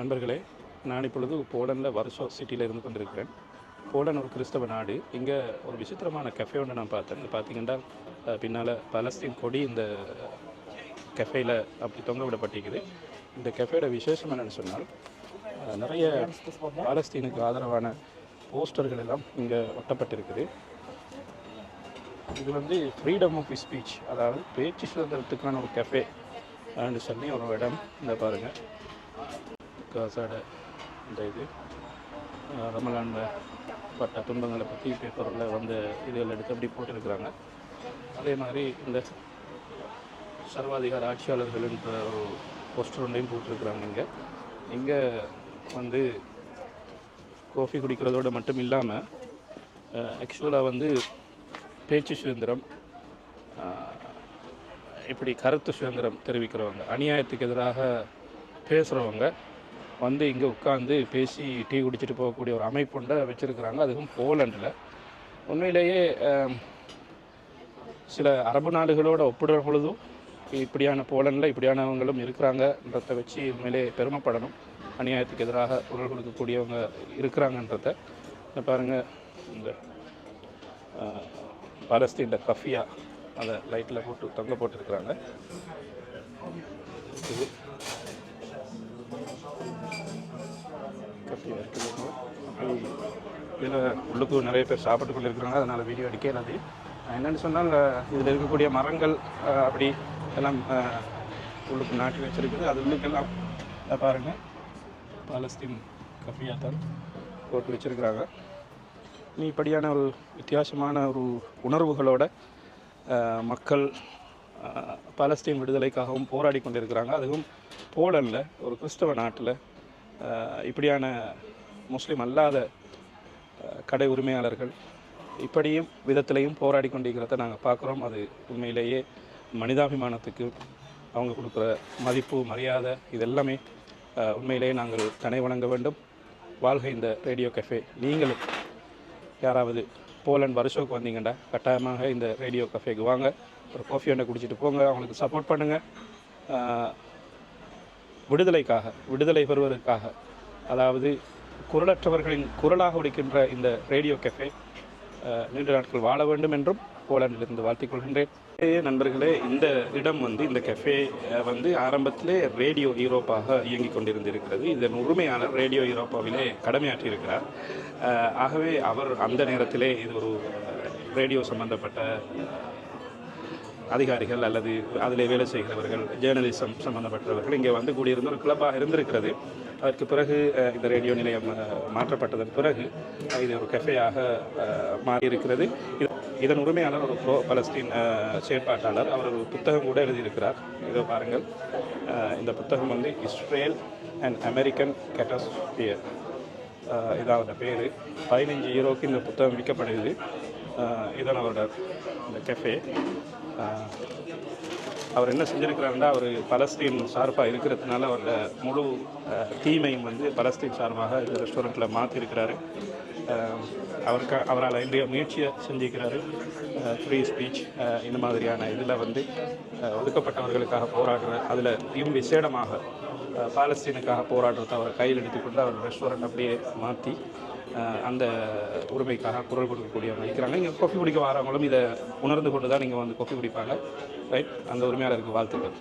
நண்பர்களே நான் இப்பொழுது போலனில் வருஷோ சிட்டியில் இருந்து கொண்டிருக்கிறேன். போலன் ஒரு கிறிஸ்தவ நாடு. இங்கே ஒரு விசித்திரமான கஃபே ஒன்று நான் பார்த்தேன். இது பார்த்தீங்கன்னா பின்னால் பலஸ்தீன் கொடி இந்த கஃபேயில் அப்படி தொங்க விடப்பட்டிருக்குது. இந்த கஃபேயோட விசேஷம் என்னென்னு சொன்னால் நிறைய பாலஸ்தீனுக்கு ஆதரவான போஸ்டர்கள் எல்லாம் இங்கே ஒட்டப்பட்டிருக்குது. இது வந்து ஃப்ரீடம் ஆஃப் ஸ்பீச் அதாவது பேச்சு சுதந்திரத்துக்கான ஒரு கஃபே சொல்லி ஒரு இடம் இந்த பாருங்கள் காசாட இந்த இது. ரமலான் பட்ட துன்பங்களை பற்றி பேப்பரில் வந்து இதில் எடுத்து அப்படி போட்டிருக்கிறாங்க. அதே மாதிரி இந்த சர்வாதிகார ஆட்சியாளர்கள்ன்ற ஒரு போஸ்டர் ஒன்றையும் போட்டிருக்கிறாங்க இங்கே. இங்கே வந்து காஃபி குடிக்கிறதோட மட்டும் இல்லாமல் ஆக்சுவலாக வந்து பேச்சு சுதந்திரம் இப்படி கருத்து சுதந்திரம் தெரிவிக்கிறவங்க அநியாயத்துக்கு எதிராக பேசுகிறவங்க வந்து இங்கே உட்காந்து பேசி டீ குடிச்சிட்டு போகக்கூடிய ஒரு அமைப்புண்ட வச்சுருக்கிறாங்க. அதுவும் போலண்டில். உண்மையிலேயே சில அரபு நாடுகளோடு ஒப்பிடுற பொழுதும் இப்படியான போலண்டில் இப்படியானவங்களும் இருக்கிறாங்கன்றத வச்சு உண்மையிலே பெருமைப்படணும். அநியாயத்துக்கு எதிராக குரல் கொடுக்கக்கூடியவங்க இருக்கிறாங்கன்றத. இந்த பாருங்கள் இந்த அஹ், கஃபியா அதை லைட்டில் போட்டு தொங்க போட்டிருக்கிறாங்க. இதில் உள்ளுக்கு நிறைய பேர் சாப்பிட்டு கொண்டு இருக்கிறாங்க அதனால் வீடியோ எடுக்கலாது என்னென்னு சொன்னால் இதில் இருக்கக்கூடிய மரங்கள் அப்படி எல்லாம் உள்ளுக்கு நாட்டி வச்சிருக்குது. அது உள்ளுக்கெல்லாம் இதை பாருங்கள் பாலஸ்தீன் கஃபியா தான் போட்டு வச்சிருக்கிறாங்க. நீ இப்படியான ஒரு வித்தியாசமான ஒரு உணர்வுகளோட மக்கள் பாலஸ்தீன் விடுதலைக்காகவும் போராடி கொண்டிருக்கிறாங்க. அதுவும் போலண்டில் ஒரு கிறிஸ்தவ நாட்டில். இப்படியான முஸ்லீம் அல்லாத கடை உரிமையாளர்கள் இப்படியும் விதத்திலையும் போராடி கொண்டிருக்கிறத நாங்கள் பார்க்குறோம். அது உண்மையிலேயே மனிதாபிமானத்துக்கு அவங்க கொடுக்குற மதிப்பு மரியாதை இதெல்லாமே உண்மையிலேயே நாங்கள் தனை வணங்க வேண்டும். வாழ்க இந்த ரேடியோ கஃபே. நீங்களும் யாராவது போலண்ட் வருஷோக்கு வந்தீங்கன்னா கட்டாயமாக இந்த ரேடியோ கஃபேக்கு வாங்க. ஒரு காஃபி ஒன்றை குடிச்சிட்டு போங்க. அவங்களுக்கு சப்போர்ட் பண்ணுங்கள் விடுதலைக்காக விடுதலை பெறுவதற்காக அதாவது குரலற்றவர்களின் குரலாக ஒலிக்கின்ற இந்த ரேடியோ கெஃபே நீண்ட நாட்கள் வாழ வேண்டும் என்றும் போலாண்டிலிருந்து வாழ்த்திக் கொள்கின்றேன் நண்பர்களே இந்த இடம் வந்து இந்த கெஃபே வந்து ஆரம்பத்திலே ரேடியோ யூரோப்பாக இயங்கி கொண்டிருந்திருக்கிறது. இதன் உரிமையாளர் ரேடியோ யூரோப்பாவிலே கடமையாற்றியிருக்கிறார். ஆகவே அவர் அந்த நேரத்திலே இது ஒரு ரேடியோ சம்பந்தப்பட்ட அதிகாரிகள் அல்லது அதில் வேலை செய்கிறவர்கள் ஜேர்னலிசம் சம்பந்தப்பட்டவர்கள் இங்கே வந்து கூடியிருந்த ஒரு கிளப்பாக இருந்திருக்கிறது. அதற்கு பிறகு இந்த ரேடியோ நிலையம் மாற்றப்பட்டதன் பிறகு இது ஒரு கெஃபேயாக மாறியிருக்கிறது. இதன் உரிமையாளர் ஒரு ப்ரோ பலஸ்தீன் செயற்பாட்டாளர். அவர் ஒரு புத்தகம் கூட எழுதியிருக்கிறார். இதோ பாருங்கள். இந்த புத்தகம் வந்து இஸ்ரேல் அண்ட் அமெரிக்கன் கேட்டஸ்பியர் அவரோட பேர். பதினஞ்சு ஈரோக்கு இந்த புத்தகம் விற்கப்படுகிறது. இதன் இதான் அவரோட இந்த கெஃபே அவர் என்ன செஞ்சுருக்கிறாருன்னா அவர் பலஸ்தீன் சார்பாக இருக்கிறதுனால அவரோட முழு தீமையும் வந்து பலஸ்தீன் சார்பாக இந்த ரெஸ்டாரண்ட்டில் மாற்றிருக்கிறாரு அவருக்கு அவரால் இன்றைய முயற்சியை செஞ்சுக்கிறாரு ஃப்ரீ ஸ்பீச் இந்த மாதிரியான இதில் வந்து ஒதுக்கப்பட்டவர்களுக்காக போராடுற அதில் இன்னும் விசேடமாக பாலஸ்தீனுக்காக போராடுறத அவர் கையில் எடுத்துக்கொண்டு அவர் ரெஸ்டாரண்ட் அப்படியே மாற்றி அந்த உரிமைக்காக குரல் கொடுக்கக்கூடியவங்க இருக்கிறாங்க. இங்கே கொஃபி குடிக்க வரவங்களும் இதை உணர்ந்து கொண்டு தான் நீங்கள் வந்து கொஃபி குடிப்பாங்க. ரைட் அந்த உரிமையாளருக்கு வாழ்த்துக்கள்.